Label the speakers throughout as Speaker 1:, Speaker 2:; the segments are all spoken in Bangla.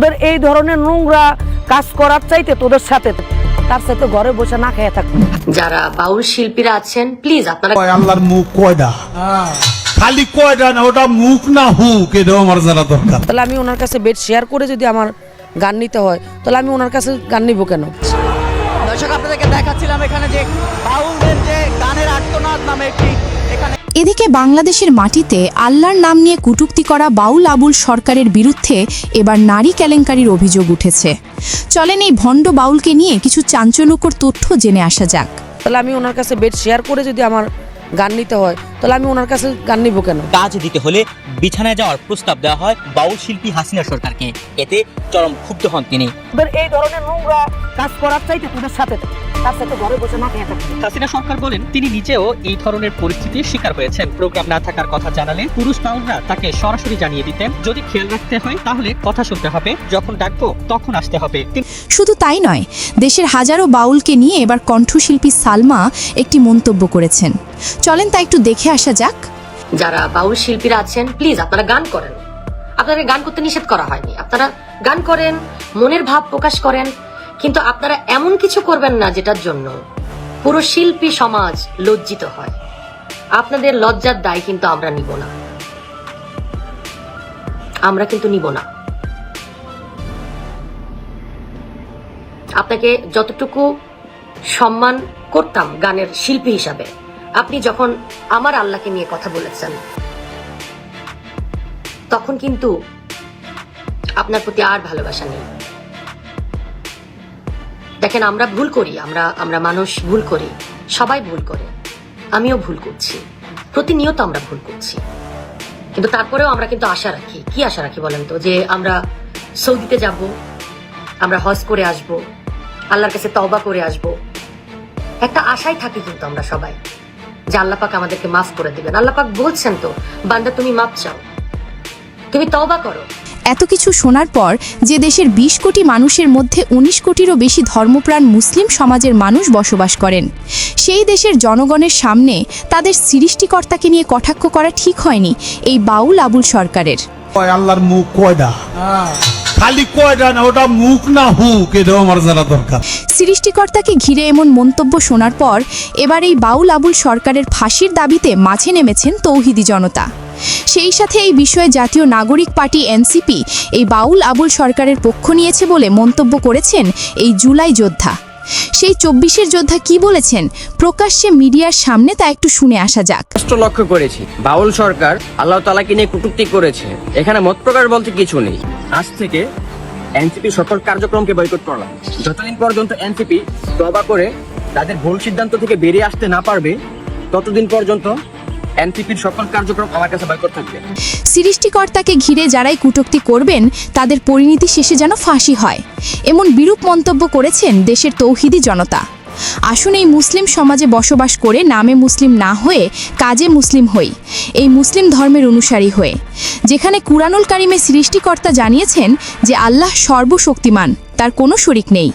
Speaker 1: তোদের এই ধরনের নোংরা কাজ করার চাইতে তোদের সাথে তার সাথে ঘরে বসে না খেয়ে থাকবে
Speaker 2: যারা বাউল শিল্পীরা আছেন প্লিজ আপনারা
Speaker 3: কয় আল্লাহর মুখ কয়টা খালি না ওটা মুখ না হুক এটাও আমার জানা দরকার।
Speaker 1: তাহলে আমি ওনার কাছে বেড শেয়ার করে যদি আমার গান নিতে হয় তাহলে আমি ওনার কাছে গান নিব কেন?
Speaker 4: দর্শক আপনাদেরকে দেখাচ্ছিলাম এখানে যে বাউলদের যে গানের আর্তনাদ নামে একটি এখানে
Speaker 5: এদিকে বাংলাদেশের মাটিতে আল্লাহর নাম নিয়ে কটূক্তি করা বাউল আবুল সরকারের বিরুদ্ধে এবার নারী কেলেঙ্কারির অভিযোগ উঠেছে। চলেন এই ভণ্ড বাউলকে নিয়ে কিছু চাঞ্চল্যকর তথ্য জেনে আসা যাক।
Speaker 1: তাহলে আমি ওনার কাছে বেড শেয়ার করে যদি আমার গান নিতে হয় তাহলে আমি ওনার কাছে গান নিব কেন?
Speaker 6: কাজ দিতে হলে বিছানায় যাওয়ার প্রস্তাব দেওয়া হয় বাউল শিল্পী হাসিনা সরকারকে। এতে চরম ক্ষুব্ধ হন তিনি।
Speaker 1: এই ধরনের নোংরা কাজ করার চাইতে তোদের সাথে তার সাথে ঘরে বসে না খেয়ে থাকবে
Speaker 7: হাসিনা সরকার বলেন তিনি নিজেও এই ধরনের পরিস্থিতির শিকার হয়েছেন। প্রোগ্রাম না থাকার কথা জানালে পুরুষ বাউলরা তাকে সরাসরি জানিয়ে দিতেন যদি খেয়াল রাখতে হয় তাহলে কথা শুনতে হবে। যখন ডাকবো তখন আসতে হবে।
Speaker 5: শুধু তাই নয় দেশের হাজারো বাউলকে নিয়ে এবার কণ্ঠশিল্পী সালমা একটি মন্তব্য করেছেন। চলেন তা একটু দেখে আসা যাক।
Speaker 2: যারা বাউল শিল্পীরা আছেন প্লিজ আপনারা গান করেন। আপনাদের গান করতে নিষেধ করা হয়নি। আপনারা গান করেন মনের ভাব প্রকাশ করেন কিন্তু আপনারা এমন কিছু করবেন না যেটার জন্য পুরো শিল্পী সমাজ লজ্জিত হয়। আপনাদের লজ্জার দায় কিন্তু আমরা নিব না। আমরা কিন্তু নিব না। আপনাকে যতটুকু সম্মান করতাম গানের শিল্পী হিসাবে, আপনি যখন আমার আল্লাহকে নিয়ে কথা বলেছেন, তখন কিন্তু আপনার প্রতি আর ভালোবাসা নেই। দেখেন, আমরা ভুল করি, আমরা আমরা মানুষ ভুল করি, সবাই ভুল করে, আমিও ভুল করছি, প্রতিনিয়ত আমরা ভুল করছি। কিন্তু তারপরেও আমরা কিন্তু আশা রাখি। কি আশা রাখি বলেন তো? যে আমরা সৌদিতে যাব, আমরা হজ করে আসব, আল্লাহর কাছে তওবা করে আসব। একটা আশায় থাকি কিন্তু আমরা সবাই, যে আল্লাহ পাক আমাদেরকে মাফ করে দেবেন। আল্লাহ পাক বলছেন তো, বান্দা তুমি মাপ চাও, তুমি তওবা করো।
Speaker 5: এত কিছু শোনার পর যে দেশের ২০ কোটি মানুষের মধ্যে ১৯ কোটিরও বেশি ধর্মপ্রাণ মুসলিম সমাজের মানুষ বসবাস করেন। সেই দেশের জনগণের সামনে তাদের সৃষ্টিকর্তাকে নিয়ে কটাক্ষ করা ঠিক হয়নি এই বাউল আবুল সরকারের।
Speaker 3: কয় আল্লাহর মুখ কয়টা খালি কয়টা না ওটা মুখ না হুক, এটাও আমার জানা দরকার।
Speaker 5: সৃষ্টিকর্তাকে ঘিরে এমন মন্তব্য শোনার পর এবার এই বাউল আবুল সরকারের ফাঁসির দাবিতে মাঝে নেমেছেন তৌহিদি জনতা। সেই সাথে এই বিষয়ে জাতীয় নাগরিক পার্টি এনসিপি এই বাউল আবুল সরকারের পক্ষ নিয়েছে বলে মন্তব্য করেছেন এই জুলাই যোদ্ধা। সেই চব্বিশের যোদ্ধা কি বলেছেন? প্রকাশ্যে মিডিয়ার সামনে তা একটু শুনে আসা যাক।
Speaker 8: লক্ষ্য করেছি। বাউল সরকার আল্লাহ তালাকে নিয়ে কুটুক্তি করেছে। এখানে মত প্রকাশ বলতে কিছু নেই। আজ থেকে এনসিপি সকল কার্যক্রমকে বয়কট করলাম। যতদিন পর্যন্ত এনসিপি তবা করে তাদের ভুল সিদ্ধান্ত থেকে বেরিয়ে আসতে না পারবে, ততদিন পর্যন্ত এনসিপির সকল কার্যক্রম আমার কাছে থাকবে।
Speaker 5: সৃষ্টিকর্তাকে ঘিরে যারাই কটূক্তি করবেন, তাদের পরিণতি শেষে যেন ফাঁসি হয়। এমন বিরূপ মন্তব্য করেছেন দেশের তৌহিদি জনতা। আসুন এই মুসলিম সমাজে বসবাস করে নামে মুসলিম না হয়ে কাজে মুসলিম হই। এই মুসলিম ধর্মের অনুসারী হয়ে। যেখানে কুরআনুল কারিমে সৃষ্টিকর্তা জানিয়েছেন যে আল্লাহ সর্বশক্তিমান, তার কোনো শরিক নেই।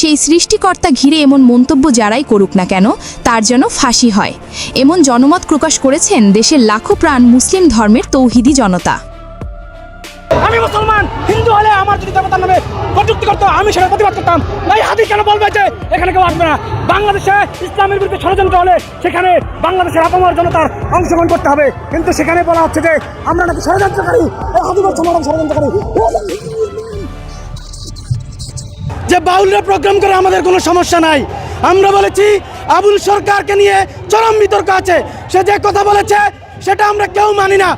Speaker 5: সেই সৃষ্টিকর্তা ঘিরে এমন মন্তব্য যারাই করুক না কেন, তার যেন ফাঁসি হয়। এমন জনমত প্রকাশ করেছেন দেশের লাখো প্রাণ মুসলিম ধর্মের তৌহিদি জনতা।
Speaker 4: আমি মুসলমান, হিন্দু হলে আমার যদি দেবতার নামে কটূক্তি করতো, আমি সেটা প্রতিবাদ করতাম। এই হাদিস কেন বলবে যে এখানে কেউ আসবে না? বাংলাদেশে ইসলামের বিরুদ্ধে ষড়যন্ত্র হলে সেখানে বাংলাদেশের আপামর জনতার অংশগ্রহণ করতে হবে। কিন্তু সেখানে বলা হচ্ছে যে আমরা নাকি ষড়যন্ত্রকারী হাদিস বলছে ষড়যন্ত্রকারী। যে বাউলরা প্রোগ্রাম করে আমাদের কোনো সমস্যা নাই। আমরা বলেছি, আবুল সরকারকে নিয়ে চরম বিতর্ক আছে। সে যে কথা বলেছে, সেটা আমরা কেউ মানি না।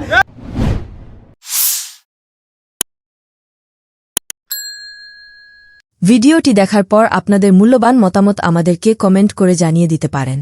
Speaker 9: ভিডিওটি দেখার পর আপনাদের মূল্যবান মতামত আমাদেরকে কমেন্ট করে জানিয়ে দিতে পারেন।